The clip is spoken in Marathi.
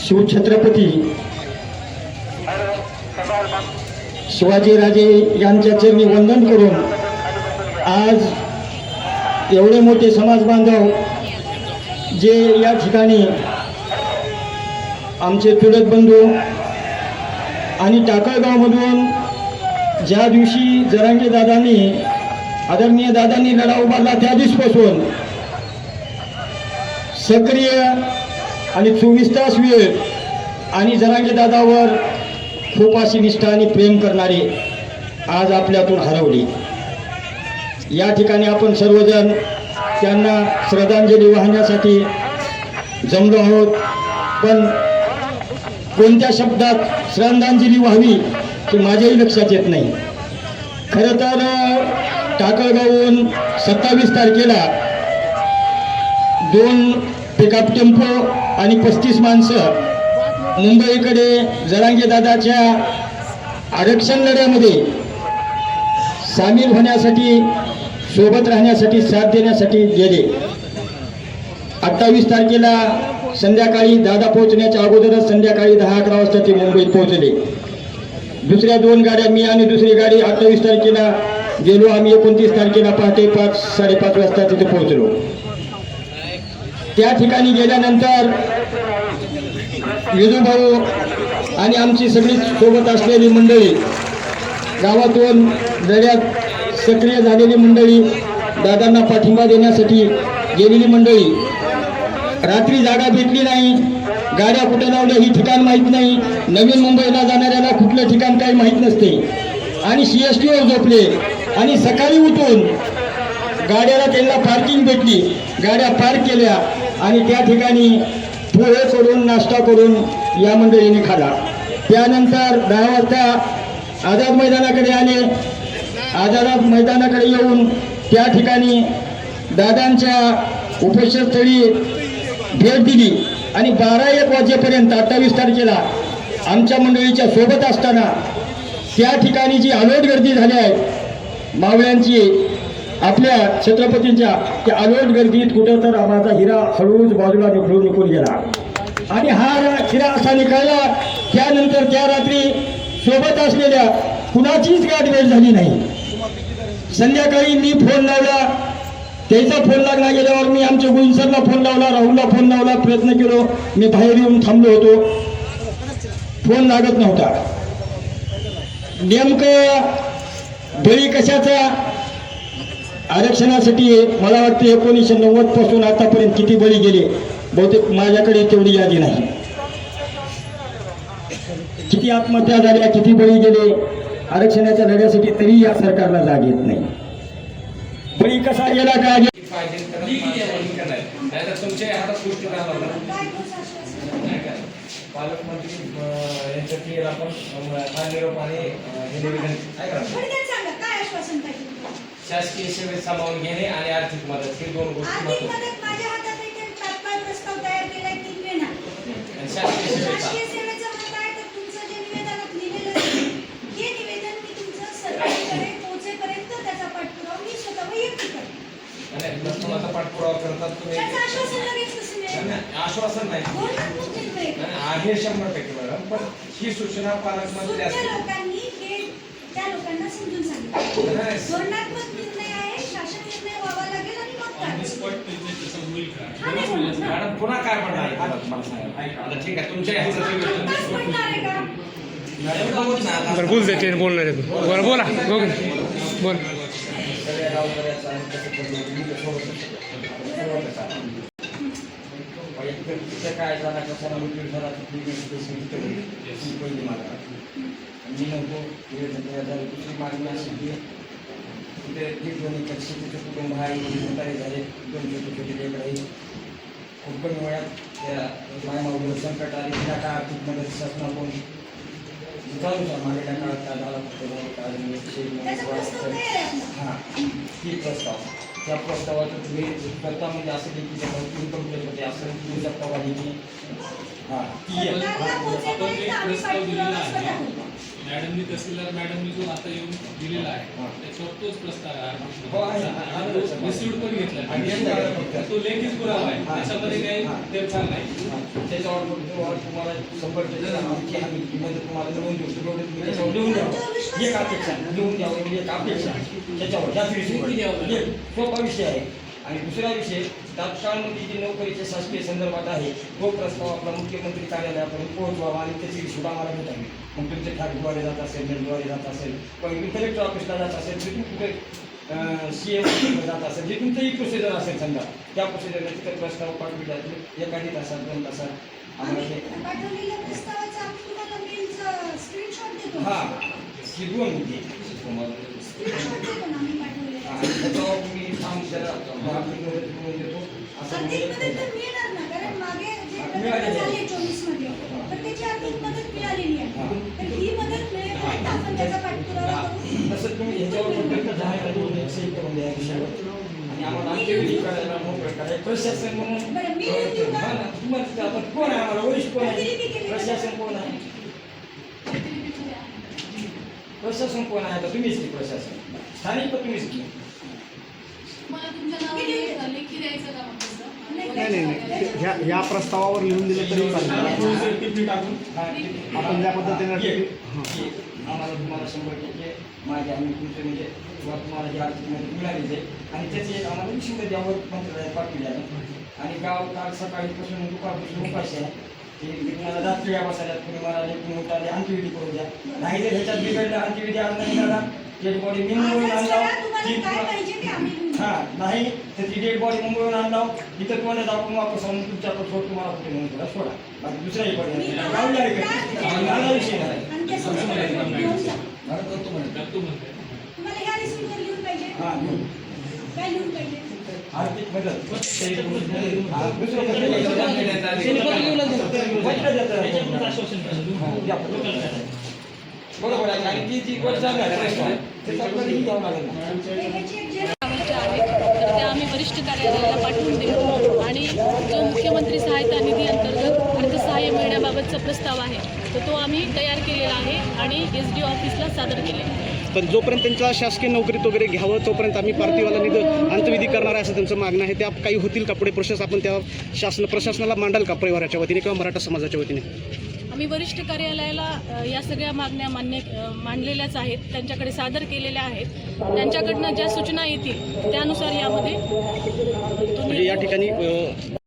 शिवछत्रपती शिवाजीराजे यांच्या चरणी वंदन करून आज एवढे मोठे समाज बांधव जे या ठिकाणी आमचे चुलत बंधू आणि टाकळगावमधून ज्या दिवशी जरांगे दादांनी आदरणीय दादांनी लढा उभारला त्या दिवसपासून सक्रिय आणि चोवीस तास वेळ आणि जरांगे दादावर खूप अशी निष्ठा आणि प्रेम करणारे आज आपल्यातून हरवली. या ठिकाणी आपण सर्वजण त्यांना श्रद्धांजली वाहण्यासाठी जमलो आहोत. पण कोणत्या शब्दात श्रद्धांजली व्हावी हे माझ्याही लक्षात येत नाही. खरं तर टाकळगावहून सत्तावीस तारखेला दोन पिकअप टेम्पो आणि पस्तीस माणसं मुंबईकडे जरांगे दादाच्या आरक्षण लढ्यामध्ये सामील होण्यासाठी सोबत राहण्यासाठी साथ देण्यासाठी गेले. अठ्ठावीस तारखेला संध्याकाळी दादा पोहोचण्याच्या अगोदरच संध्याकाळी दहा अकरा वाजता ते मुंबईत पोहोचले. दुसऱ्या दोन गाड्या मी आणि दुसरी गाडी अठ्ठावीस तारखेला गेलो. आम्ही एकोणतीस तारखेला पहाटे पाच साडेपाच वाजता तिथे पोहोचलो. त्या ठिकाणी गेल्यानंतर विजूभाऊ आणि आमची सगळी सोबत असलेली मंडळी गावातून लढ्यात सक्रिय झालेली मंडळी दादांना पाठिंबा देण्यासाठी गेलेली मंडळी. रात्री जागा भेटली नाही गाड्या कुठे लावल्या ही ठिकाण माहीत नाही नवीन मुंबईला जाणाऱ्याला कुठलं ठिकाण काही माहीत नसते. आणि सी एस टीवर झोपले आणि सकाळी उठून गाड्याला त्यांना पार्किंग भेटली. गाड्या पार्क केल्या आणि त्या ठिकाणी पोहे करून नाश्ता करून या मंडळीने खाला त्यानंतर दहा वाजता आझाद मैदानाकडे आले आझाद मैदानाकडे येऊन त्या ठिकाणी दादांच्या उपेक्षस्थळी भेट दिली. आणि बारा एक वाजेपर्यंत अठ्ठावीस तारखेला आमच्या मंडळीच्या सोबत असताना त्या ठिकाणी जी अलोट गर्दी झाली आहे मावळ्यांची आपल्या छत्रपतींच्या त्या अलोट गर्दीत कुठं तर आम्हाला हिरा हळूच बाजूला निघून निघून गेला. आणि हा हिरा असा निघाला त्यानंतर त्या रात्री सोबत असलेल्या कुणाचीच गाठ वेळ झाली नाही. संध्याकाळी मी फोन लावला. त्याचा फोन लागला गेल्यावर मी आमच्या गुंसरला फोन लावला राहुलला फोन लावला प्रयत्न केलो. मी बाहेर येऊन थांबलो होतो. फोन लागत नव्हता. नेमकं बळी कशाचा? आरक्षणासाठी मला वाटतं एकोणीसशे नव्वदपासून आतापर्यंत किती बळी गेले? बहुतेक माझ्याकडे तेवढी यादी नाही. किती आत्महत्या झाल्या किती बळी गेले? आरक्षणाच्या लढ्यासाठी तरी या सरकारला जाग येत नाही. बळी कसा गेला का? पालकमंत्री यांच्या आपण आणि हे निवेदन काय करा शासकीय सेवेत सामावून घेणे आणि आर्थिक मदत हे दोन गोष्टी शासकीय सेवेचा हे त्याचा पाठपुरावा करतात तुम्ही आश्वासन नाही, आहे. शंभर टक्के मॅडम पण ही सूचना पालकमंत्री सुज्ञ असतील लोकांनी हे त्या लोकांना समजून सांगितलं नाही, धोरणात्मक निर्णय आहे शासन निर्णय व्हावा लागेल आणि मग काय हा, नाही होणार ना. मॅडम पुन्हा काय म्हणणार आहे मला सांगा ठीक आहे तुमच्या ह्याचं बोल देते बोलणार आहे बरं बोला बघ बोल काय झाला कशाला मृत्यू झाला. मी नको. दुसरी मागणी अशी की शेतीचे कुटुंब आहे झाले दोन छोटे छोटे लेकरं आहे खूप वयात त्या मायमाऊलीवर संकट आले तिला काय आर्थिक मदत शासनाकडून आहे मागेल्या काळात प्रस्ताव आहे आपला. हा ती प्रस्ताव त्या प्रस्तावाचं तुम्ही स्वतः म्हणजे असं की तिच्या भरपूर कंप्लेंट होते असं प्रस्ताव आली की हा ती एक. पाठपुरावा स्वतः करतो. मॅडमनी तहसीलदार मॅडमनी जो आता येऊन दिलेला आहे हा. त्याच्यावर तोच प्रस्ताव हो, आहे. रिसिव्ह पण घेतला. तो लेखीच पुरावा आहे हा. त्याच्यामध्ये काही हा. तेरफार नाही हा, त्याच्यावर तुम्हाला आम्ही मदत तुम्हाला लिहून देऊ तेवढं तुम्ही त्याच्यावर लिहून द्यावं एक अपेक्षा लिहून द्यावं म्हणजे एक अपेक्षा त्याच्यावर सोपा विषय आहे आणि दुसरा विषय तात्काळमध्ये जी नोकरीच्या शासकीय संदर्भात आहे तो प्रस्ताव आपला मुख्यमंत्री कार्यालयापर्यंत पोहोचवावा आणि त्याची रिशूट आम्हाला भेटावी मग तुमचे ठाकरद्वारे जात असेल नेटद्वारे जात असेल पण कलेक्टर ऑफिसला जात असेल तिथून कुठे सी एम जात असेल जे तुमचंही प्रोसिजर असेल समजा त्या प्रोसिजरला तिथे प्रस्ताव पाठवले एखादी तासात दोन तासात आम्हाला हा ही दोन मुद्दे स्क्रीनशॉट देतो ना आम्ही पाठवलेला आणि त्याच्यावर तुम्ही काम त्याला आपली मदत करून देतो असं आर्थिक मदत म्हणजे तर मिळणार ना कारण मागे जे हा, प्रकरण मिळालेली आहे. झाले चोवीसमध्ये तर त्याची आर्थिक मदत मिळालेली आहे हा. तर ही मदत मिळेपर्यंत आपण त्याचा पाठपुरावा करू तसं तुम्ही ह्याच्यावर फक्त जाहीर करून एक सही करून द्या या विषयावर आणि आम्हाला आमच्या विधी करायला मोकळं करायला प्रशासन म्हणून बरं, मी लिहून देऊ का? हा ना, तुम्हाला ते आता कोण आहे आम्हाला वरिष्ठ कोण आहे प्रतिनिधी केलेलं प्रशासन कोण आहे प्रशासन कोण आहे आता तुम्हीच की प्रशासन स्थानिक पण तुम्हीच की मला तुमच्या नावाने लेखी द्यायचं का मग तसं? नाही, नाही नाही. नाही ह्या ह्या प्रस्तावावर लिहून दिलं तरी चालेल हा, आपण ज्या पद्धतीने. आम्हाला तुम्हाला शंभर टक्के माझे आम्ही तुमचे म्हणजे किंवा तुम्हाला जे मिळालीच आहे आणि त्याचे आम्हाला विषय पाठवले आहे. आणि गाव काल सकाळीपासून दुपारपासून उपाशी आहे. तुम्हाला रात्री या बसायला कुणी मला कुणी उठाले अंत्यविधी करू द्या. नाही जर ह्याच्यात बिघडलं अंत्यविधी आज नाही झाला डेड बॉडी मी आणला. हा नाही तर ती डेड बॉडी मुंबईहून आणला. इथं तुम्हाला दाखवून वापस आणून तुमच्याकडे सोड तुम्हाला कुठे म्हणून थोडा सोडा. बाकी दुसराही बॉडी विषय नाही. हा आर्थिक मदत दुसरं. बरोबर आहे. आणि ती जी गोष्ट आहे. ना, प्रश्न आहे, त्याचा आपल्यालाही घ्यावं लागेल ना. ह्याची एक झेरॉक्स कामाचे आहेत तर ते आम्ही वरिष्ठ कार्यालयाला पाठवून देऊ आणि जो मुख्यमंत्री सहायता निधी अंतर्गत अर्थसहाय्य मिळण्याबाबतचा प्रस्ताव आहे. तर तो आम्ही तयार केलेला आहे आणि एस डी ऑफिसला सादर आहे. पण जोपर्यंत त्यांच्या शासकीय नोकरीत वगैरे घ्यावं तोपर्यंत आम्ही पार्थिवाला निध अंतविधी करणार आहे असं त्यांचं मागणं आहे. त्या काही होतील का पुढे प्रोसेस आपण त्या शासन प्रशासनाला मांडाल का परिवाराच्या वतीने किंवा मराठा समाजाच्या वतीने? आम्ही वरिष्ठ कार्यालयाला या सगळ्या मागण्या मान्य मांडलेल्याच आहेत. त्यांच्याकडे सादर केलेल्या आहेत. त्यांच्याकडनं ज्या सूचना येतील त्यानुसार यामध्ये म्हणजे या ठिकाणी